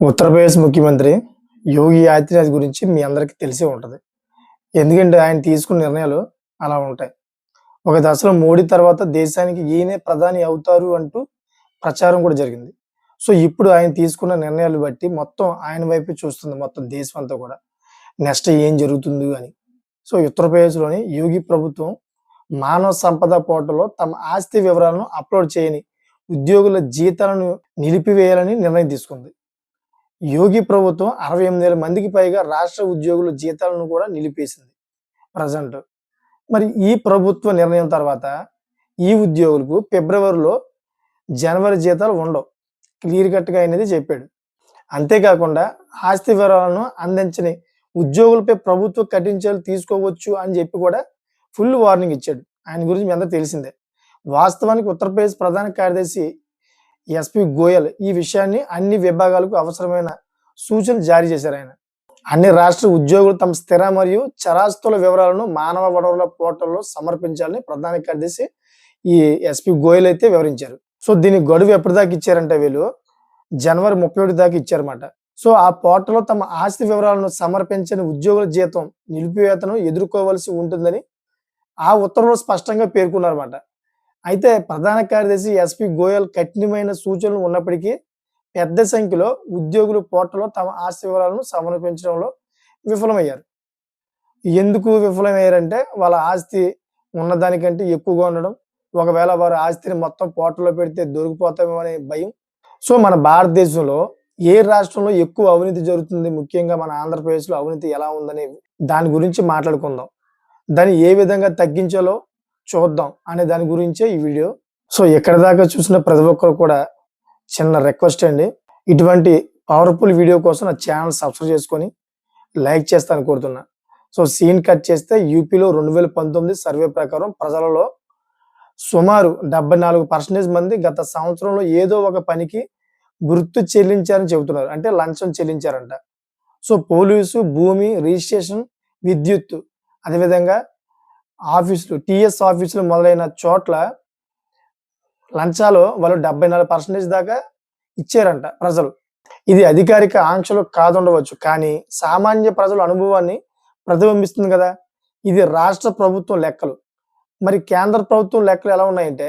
ఉత్తరప్రదేశ్ ముఖ్యమంత్రి యోగి ఆదిత్యనాథ్ గురించి మీ అందరికీ తెలిసే ఉంటుంది. ఎందుకంటే ఆయన తీసుకున్న నిర్ణయాలు అలా ఉంటాయి. ఒక దశలో మోడీ తర్వాత దేశానికి ఈయనే ప్రధాని అవుతారు అంటూ ప్రచారం కూడా జరిగింది. సో ఇప్పుడు ఆయన తీసుకున్న నిర్ణయాలు బట్టి మొత్తం ఆయన వైపు చూస్తుంది మొత్తం దేశం అంతా కూడా. నెక్స్ట్ ఏం జరుగుతుంది అని. సో ఉత్తరప్రదేశ్లోని యోగి ప్రభుత్వం మానవ సంపద పోర్టల్లో తమ ఆస్తి వివరాలను అప్లోడ్ చేయని ఉద్యోగుల జీతాలను నిలిపివేయాలని నిర్ణయం తీసుకుంది. యోగి ప్రభుత్వం అరవై ఎనిమిది వేల మందికి పైగా రాష్ట్ర ఉద్యోగుల జీతాలను కూడా నిలిపేసింది ప్రజెంట్. మరి ఈ ప్రభుత్వ నిర్ణయం తర్వాత ఈ ఉద్యోగులకు ఫిబ్రవరిలో జనవరి జీతాలు ఉండవు. క్లియర్ కట్గా అనేది చెప్పాడు. అంతేకాకుండా ఆస్తి వివరాలను అందించని ఉద్యోగులపై ప్రభుత్వ కఠిన చర్యలు తీసుకోవచ్చు అని చెప్పి కూడా ఫుల్ వార్నింగ్ ఇచ్చాడు. ఆయన గురించి మీ అందరూ తెలిసిందే. వాస్తవానికి ఉత్తరప్రదేశ్ ప్రధాన కార్యదర్శి ఎస్పి గోయల్ ఈ విషయాన్ని అన్ని విభాగాలకు అవసరమైన సూచనలు జారీ చేశారు ఆయన. అన్ని రాష్ట్ర ఉద్యోగులు తమ స్థిర మరియు చరాస్తుల వివరాలను మానవ వనరుల పోర్టల్లో సమర్పించాలని ప్రధాన కార్యదర్శి ఈ ఎస్పి గోయల్ అయితే వివరించారు. సో దీని గడువు ఎప్పటిదాకా ఇచ్చారంటే వీళ్ళు? జనవరి ముప్పై ఒకటి దాకా ఇచ్చారన్నమాట. సో ఆ పోర్టల్లో తమ ఆస్తి వివరాలను సమర్పించని ఉద్యోగుల జీతం నిలిపివేతను ఎదుర్కోవాల్సి ఉంటుందని ఆ ఉత్తర్వులో స్పష్టంగా పేర్కొన్నారన్నమాట. అయితే ప్రధాన కార్యదర్శి ఎస్పి గోయల్ కఠినమైన సూచనలు ఉన్నప్పటికీ పెద్ద సంఖ్యలో ఉద్యోగులు పోర్టల్లో తమ ఆస్తి వివరాలను సమర్పించడంలో విఫలమయ్యారు. ఎందుకు విఫలమయ్యారంటే వాళ్ళ ఆస్తి ఉన్నదానికంటే ఎక్కువగా ఉండడం. ఒకవేళ వారి ఆస్తిని మొత్తం పోర్టల్లో పెడితే దొరికిపోతామేమో అనే భయం. సో మన భారతదేశంలో ఏ రాష్ట్రంలో ఎక్కువ అవినీతి జరుగుతుంది? ముఖ్యంగా మన ఆంధ్రప్రదేశ్లో అవినీతి ఎలా ఉందని దాని గురించి మాట్లాడుకుందాం. దాన్ని ఏ విధంగా తగ్గించాలో చూద్దాం అనే దాని గురించే ఈ వీడియో. సో ఎక్కడ దాకా చూసిన ప్రతి ఒక్కరు కూడా చిన్న రిక్వెస్ట్ అండి. ఇటువంటి పవర్ఫుల్ వీడియో కోసం నా ఛానల్ సబ్స్క్రైబ్ చేసుకొని లైక్ చేస్తాను కోరుతున్నా. సో సీన్ కట్ చేస్తే యూపీలో రెండు వేల పంతొమ్మిది సర్వే ప్రకారం ప్రజలలో సుమారు డెబ్బై నాలుగు పర్సెంటేజ్ మంది గత సంవత్సరంలో ఏదో ఒక పనికి గుర్తు చెల్లించారని చెబుతున్నారు. అంటే లంచం చెల్లించారంట. సో పోలీసు భూమి రిజిస్ట్రేషన్ విద్యుత్ అదేవిధంగా ఆఫీసులు టీఎస్ ఆఫీసులు మొదలైన చోట్ల లంచాలు వాళ్ళు డెబ్బై నాలుగు పర్సెంటేజ్ దాకా ఇచ్చారంట ప్రజలు. ఇది అధికారిక ఆంక్షలు కాదుండవచ్చు కానీ సామాన్య ప్రజల అనుభవాన్ని ప్రతిబింబిస్తుంది కదా. ఇది రాష్ట్ర ప్రభుత్వం లెక్కలు. మరి కేంద్ర ప్రభుత్వం లెక్కలు ఎలా ఉన్నాయంటే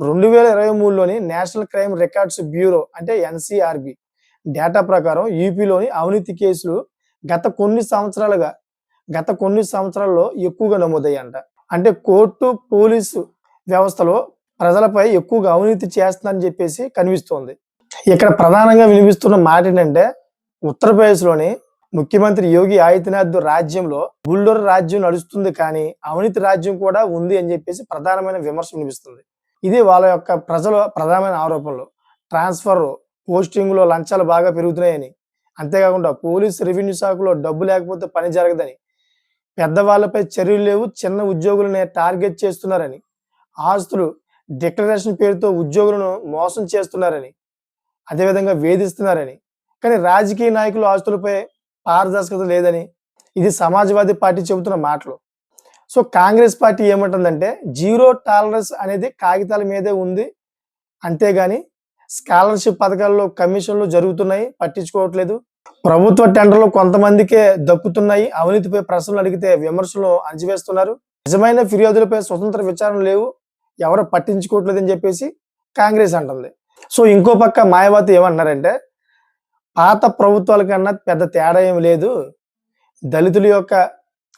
రెండు వేల ఇరవై మూడులోని నేషనల్ క్రైమ్ రికార్డ్స్ బ్యూరో అంటే ఎన్సీఆర్బి డేటా ప్రకారం యూపీలోని అవినీతి కేసులు గత కొన్ని సంవత్సరాలుగా గత కొన్ని సంవత్సరాల్లో ఎక్కువగా నమోదయ్యంట. అంటే కోర్టు పోలీసు వ్యవస్థలో ప్రజలపై ఎక్కువగా అవినీతి చేస్తుందని చెప్పేసి కనిపిస్తోంది. ఇక్కడ ప్రధానంగా వినిపిస్తున్న మాట ఏంటంటే ఉత్తరప్రదేశ్లోని ముఖ్యమంత్రి యోగి ఆదిత్యనాథ్ రాజ్యంలో బుల్డోర్ రాజ్యం నడుస్తుంది కానీ అవినీతి రాజ్యం కూడా ఉంది అని చెప్పేసి ప్రధానమైన విమర్శ వినిపిస్తుంది. ఇది వాళ్ళ యొక్క ప్రజల ప్రధానమైన ఆరోపణలు. ట్రాన్స్ఫర్ పోస్టింగ్లో లంచాలు బాగా పెరుగుతున్నాయని. అంతేకాకుండా పోలీస్ రెవెన్యూ శాఖలో డబ్బు లేకపోతే పని జరగదని. పెద్దవాళ్ళపై చర్యలు లేవు చిన్న ఉద్యోగులనే టార్గెట్ చేస్తున్నారని ఆస్తులు డిక్లరేషన్ పేరుతో ఉద్యోగులను మోసం చేస్తున్నారని అదేవిధంగా వేధిస్తున్నారని కానీ రాజకీయ నాయకులు ఆస్తులపై పారదర్శకత లేదని ఇది సమాజ్వాదీ పార్టీ చెబుతున్న మాటలు. సో కాంగ్రెస్ పార్టీ ఏమంటుందంటే జీరో టాలరెన్స్ అనేది కాగితాల మీదే ఉంది అంతేగాని స్కాలర్షిప్ పథకాల్లో కమిషన్లు జరుగుతున్నాయి పట్టించుకోవట్లేదు ప్రభుత్వ టెండర్లు కొంతమందికే దక్కుతున్నాయి. అవినీతిపై ప్రశ్నలు అడిగితే విమర్శలు అణచివేస్తున్నారు. నిజమైన ఫిర్యాదులపై స్వతంత్ర విచారణ లేవు. ఎవరు పట్టించుకోవట్లేదు అని చెప్పేసి కాంగ్రెస్ అంటుంది. సో ఇంకో పక్క మాయావతి ఏమన్నారంటే పాత ప్రభుత్వాల కన్నా పెద్ద తేడా ఏమి లేదు. దళితుల యొక్క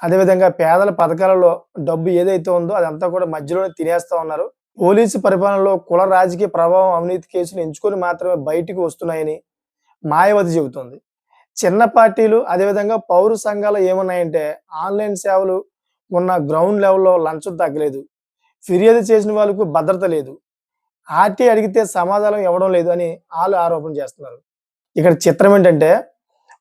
అదేవిధంగా పేదల పథకాలలో డబ్బు ఏదైతే ఉందో అదంతా కూడా మధ్యలోనే తినేస్తా ఉన్నారు. పోలీసు పరిపాలనలో కుల రాజకీయ ప్రభావం అవినీతి కేసులు ఎంచుకొని మాత్రమే బయటికి వస్తున్నాయని మాయావతి చెబుతోంది. చిన్న పార్టీలు అదేవిధంగా పౌర సంఘాలు ఏమున్నాయంటే ఆన్లైన్ సేవలు ఉన్న గ్రౌండ్ లెవెల్లో లంచం తగ్గలేదు. ఫిర్యాదు చేసిన వాళ్ళకు భద్రత లేదు. ఆర్టీ అడిగితే సమాధానం ఇవ్వడం లేదు అని వాళ్ళు ఆరోపణ చేస్తున్నారు. ఇక్కడ చిత్రం ఏంటంటే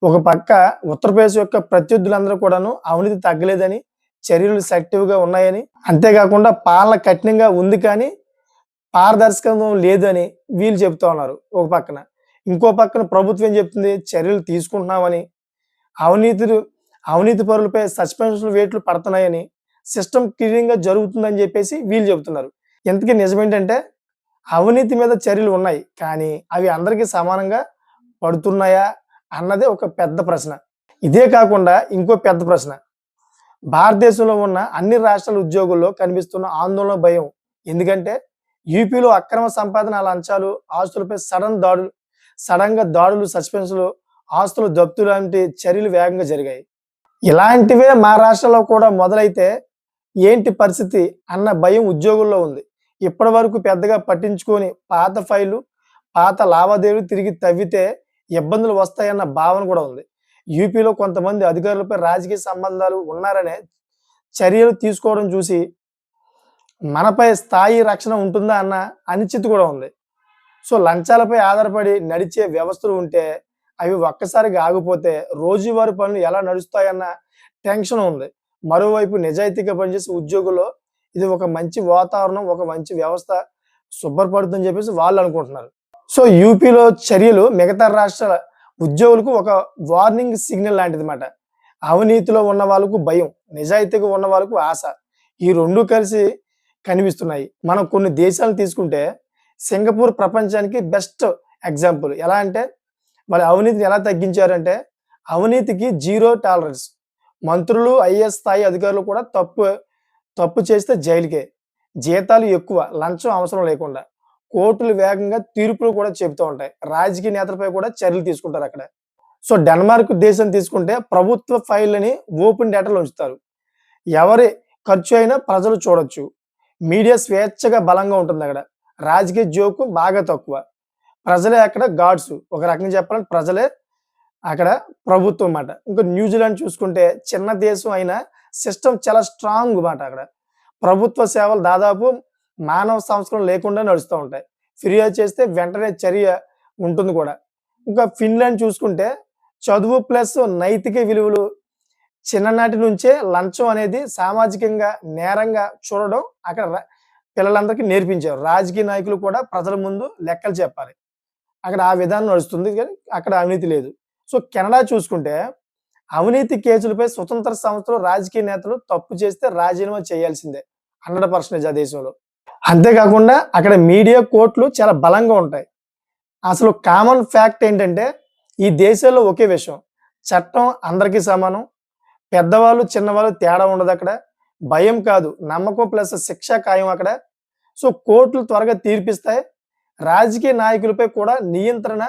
ఒక పక్క ఉత్తరప్రదేశ్ యొక్క ప్రత్యర్థులందరూ కూడాను అవినీతి తగ్గలేదని చర్యలు సెక్టివ్గా ఉన్నాయని అంతేకాకుండా పాలన కఠినంగా ఉంది కానీ పారదర్శకం లేదని వీళ్ళు చెప్తా ఉన్నారు ఒక పక్కన. ఇంకో పక్కన ప్రభుత్వం ఏం చెప్తుంది? చర్యలు తీసుకుంటున్నామని. అవినీతులు అవినీతి పరులపై సస్పెన్షన్ వేట్లు పడుతున్నాయని సిస్టమ్ క్లియరింగ్గా జరుగుతుందని చెప్పేసి వీళ్ళు చెబుతున్నారు. ఇంతకీ నిజమేంటంటే అవినీతి మీద చర్యలు ఉన్నాయి. కానీ అవి అందరికీ సమానంగా పడుతున్నాయా అన్నదే ఒక పెద్ద ప్రశ్న. ఇదే కాకుండా ఇంకో పెద్ద ప్రశ్న. భారతదేశంలో ఉన్న అన్ని రాష్ట్రాల ఉద్యోగుల్లో కనిపిస్తున్న ఆందోళన భయం. ఎందుకంటే యూపీలో అక్రమ సంపాదన లంచాలు ఆస్తులపై సడన్ దాడులు సడన్గా దాడులు సస్పెన్స్లు ఆస్తులు దప్తు లాంటి చర్యలు వేగంగా జరిగాయి. ఇలాంటివే మా రాష్ట్రంలో కూడా మొదలైతే ఏంటి పరిస్థితి అన్న భయం ఉద్యోగుల్లో ఉంది. ఇప్పటి వరకు పెద్దగా పట్టించుకొని పాత ఫైలు పాత లావాదేవీలు తిరిగి తవ్వితే ఇబ్బందులు వస్తాయన్న భావన కూడా ఉంది. యూపీలో కొంతమంది అధికారులపై రాజకీయ సంబంధాలు ఉన్నారనే చర్యలు తీసుకోవడం చూసి మనపై స్థాయి రక్షణ ఉంటుందా అన్న అనిశ్చితి కూడా ఉంది. సో లంచాలపై ఆధారపడి నడిచే వ్యవస్థలు ఉంటే అవి ఒక్కసారిగా ఆగిపోతే రోజువారి పనులు ఎలా నడుస్తాయన్న టెన్షన్ ఉంది. మరోవైపు నిజాయితీగా పనిచేసే ఉద్యోగుల్లో ఇది ఒక మంచి వాతావరణం ఒక మంచి వ్యవస్థ శుభ్రపడుతుందని చెప్పేసి వాళ్ళు అనుకుంటున్నారు. సో యూపీలో చర్యలు మిగతా రాష్ట్రాల ఉద్యోగులకు ఒక వార్నింగ్ సిగ్నల్ లాంటిది అనమాట అవినీతిలో ఉన్న వాళ్ళకు భయం నిజాయితీగా ఉన్న వాళ్ళకు ఆశ ఈ రెండు కలిసి కనిపిస్తున్నాయి. మనం కొన్ని దేశాలను తీసుకుంటే సింగపూర్ ప్రపంచానికి బెస్ట్ ఎగ్జాంపుల్. ఎలా అంటే వాళ్ళ అవినీతిని ఎలా తగ్గించారంటే అవినీతికి జీరో టాలరెన్స్. మంత్రులు ఐఏఎస్ స్థాయి అధికారులు కూడా తప్పు తప్పు చేస్తే జైలుకే. జీతాలు ఎక్కువ లంచం అవసరం లేకుండా. కోర్టులు వేగంగా తీర్పులు కూడా చెబుతూ ఉంటాయి. రాజకీయ నేతలపై కూడా చర్యలు తీసుకుంటారు అక్కడ. సో డెన్మార్క్ దేశం తీసుకుంటే ప్రభుత్వ ఫైళ్ళని ఓపెన్ డేటాలో ఉంచుతారు. ఎవరి ఖర్చు అయినా ప్రజలు చూడొచ్చు. మీడియా స్వేచ్ఛగా బలంగా ఉంటుంది అక్కడ. రాజకీయ జోకు బాగా తక్కువ. ప్రజలే అక్కడ గాడ్స్. ఒక రకంగా చెప్పాలంటే ప్రజలే అక్కడ ప్రభుత్వం అన్నమాట. ఇంకా న్యూజిలాండ్ చూసుకుంటే చిన్న దేశం అయినా సిస్టమ్ చాలా స్ట్రాంగ్ మాట అక్కడ. ప్రభుత్వ సేవలు దాదాపు మానవ సంస్కరణ లేకుండా నడుస్తూ ఉంటాయి. ఫిర్యాదు చేస్తే వెంటనే చర్య ఉంటుంది కూడా. ఇంకా ఫిన్లాండ్ చూసుకుంటే చదువు ప్లస్ నైతిక విలువలు చిన్ననాటి నుంచే లంచం అనేది సామాజికంగా నేరంగా చూడడం అక్కడ పిల్లలందరికీ నేర్పించారు. రాజకీయ నాయకులు కూడా ప్రజల ముందు లెక్కలు చెప్పాలి. అక్కడ ఆ విధానం నడుస్తుంది కానీ అక్కడ అవినీతి లేదు. సో కెనడా చూసుకుంటే అవినీతి కేసులపై స్వతంత్ర సంస్థలు రాజకీయ నేతలు తప్పు చేస్తే రాజీనామా చేయాల్సిందే హండ్రెడ్ పర్సెంటేజ్ ఆ దేశంలో. అంతేకాకుండా అక్కడ మీడియా కోర్టులు చాలా బలంగా ఉంటాయి. అసలు కామన్ ఫ్యాక్ట్ ఏంటంటే ఈ దేశంలో ఒకే విషయం. చట్టం అందరికీ సమానం. పెద్దవాళ్ళు చిన్నవాళ్ళు తేడా ఉండదు అక్కడ. భయం కాదు. నమ్మకం ప్లస్ శిక్ష ఖాయం అక్కడ. సో కోర్టులు త్వరగా తీర్పిస్తాయి. రాజకీయ నాయకులపై కూడా నియంత్రణ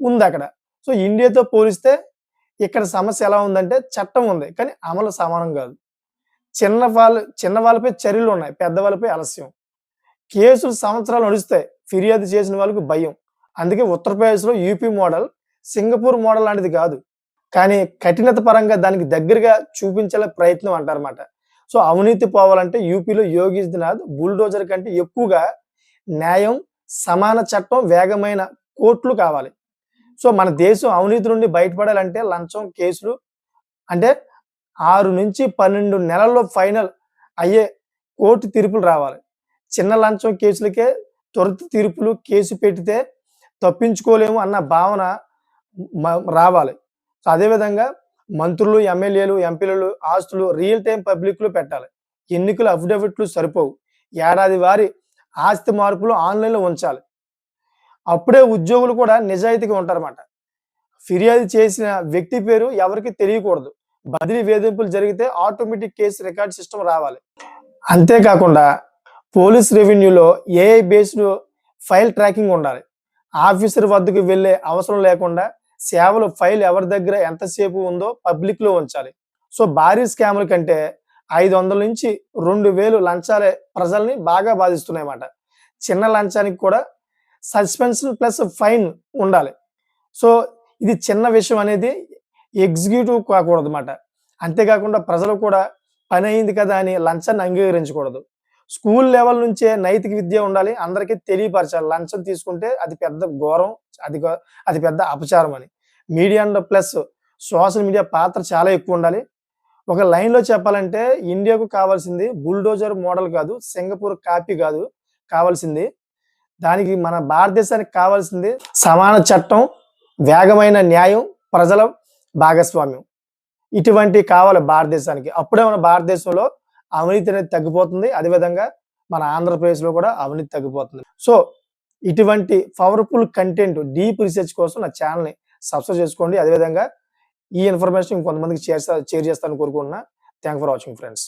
ఉంది అక్కడ. సో ఇండియాతో పోలిస్తే ఇక్కడ సమస్య ఎలా ఉందంటే చట్టం ఉంది కానీ అమలు సమానం కాదు. చిన్న వాళ్ళు చిన్న వాళ్ళపై చర్యలు ఉన్నాయి పెద్దవాళ్ళపై ఆలస్యం. కేసులు సంవత్సరాలు నడుస్తాయి ఫిర్యాదు చేసిన వాళ్ళకు భయం. అందుకే ఉత్తరప్రదేశ్లో యూపీ మోడల్ సింగపూర్ మోడల్ లాంటిది కాదు. కానీ కఠినత పరంగా దానికి దగ్గరగా చూపించాల ప్రయత్నం అంటారన్నమాట. సో అవినీతి పోవాలంటే యూపీలో యోగిజ్నాథ్ బుల్డోజర్ కంటే ఎక్కువగా న్యాయం సమాన చట్టం వేగమైన కోర్టులు కావాలి. సో మన దేశం అవినీతి నుండి బయటపడాలంటే లంచం కేసులు అంటే ఆరు నుంచి పన్నెండు నెలల్లో ఫైనల్ అయ్యే కోర్టు తీర్పులు రావాలి. చిన్న లంచం కేసులకే త్వరిత తీర్పులు కేసు పెడితే తప్పించుకోలేము అన్న భావన మ- రావాలి. సో అదేవిధంగా మంత్రులు ఎమ్మెల్యేలు ఎంపీలు ఆస్తులు రియల్ టైం పబ్లిక్లో పెట్టాలి. ఎన్నికల అఫిడవిట్లు సరిపోవు. ఏడాది వారి ఆస్తి మార్పులు ఆన్లైన్లో ఉంచాలి. అప్పుడే ఉద్యోగులు కూడా నిజాయితీగా ఉంటారన్నమాట. ఫిర్యాదు చేసిన వ్యక్తి పేరు ఎవరికి తెలియకూడదు. బదిలీ వేధింపులు జరిగితే ఆటోమేటిక్ కేసు రికార్డ్ సిస్టమ్ రావాలి. అంతేకాకుండా పోలీస్ రెవెన్యూలో ఏఐ బేస్డ్ ఫైల్ ట్రాకింగ్ ఉండాలి. ఆఫీసర్ వద్దకు వెళ్ళే అవసరం లేకుండా సేవలు ఫైల్ ఎవరి దగ్గర ఎంతసేపు ఉందో పబ్లిక్లో ఉంచాలి. సో భారీ స్కాముల కంటే ఐదు వందల నుంచి రెండు వేలు లంచాలే ప్రజల్ని బాగా బాధిస్తున్నాయి అన్నమాట చిన్న లంచానికి కూడా సస్పెన్షన్ ప్లస్ ఫైన్ ఉండాలి. సో ఇది చిన్న విషయం అనేది ఎగ్జిక్యూటివ్ కాకూడదు అన్నమాట అంతేకాకుండా ప్రజలు కూడా పని అయింది కదా అని లంచాన్ని అంగీకరించకూడదు. స్కూల్ లెవెల్ నుంచే నైతిక విద్య ఉండాలి. అందరికీ తెలియపరచాలి. లంచం తీసుకుంటే అది పెద్ద ఘోరం అది అది పెద్ద అపచారం అని. Media and plus social media పాత్ర చాలా ఎక్కువ ఉండాలి. ఒక లైన్లో చెప్పాలంటే ఇండియాకు కావాల్సింది బుల్డోజర్ మోడల్ కాదు సింగపూర్ కాపీ కాదు కావాల్సింది. దానికి మన భారతదేశానికి కావాల్సింది సమాన చట్టం వేగమైన న్యాయం ప్రజల భాగస్వామ్యం. ఇటువంటి కావాలి భారతదేశానికి. అప్పుడే మన భారతదేశంలో అవినీతి అనేది తగ్గిపోతుంది. అదేవిధంగా మన ఆంధ్రప్రదేశ్లో కూడా అవినీతి తగ్గిపోతుంది. సో ఇటువంటి పవర్ఫుల్ కంటెంట్ డీప్ రీసెర్చ్ కోసం నా ఛానల్ని సబ్స్క్రైబ్ చేసుకోండి. అదేవిధంగా ఈ ఇన్ఫర్మేషన్ ఇంకొంతమందికి షేర్ షేర్ చేస్తాను కోరుకుంటున్నా. Thank for watching friends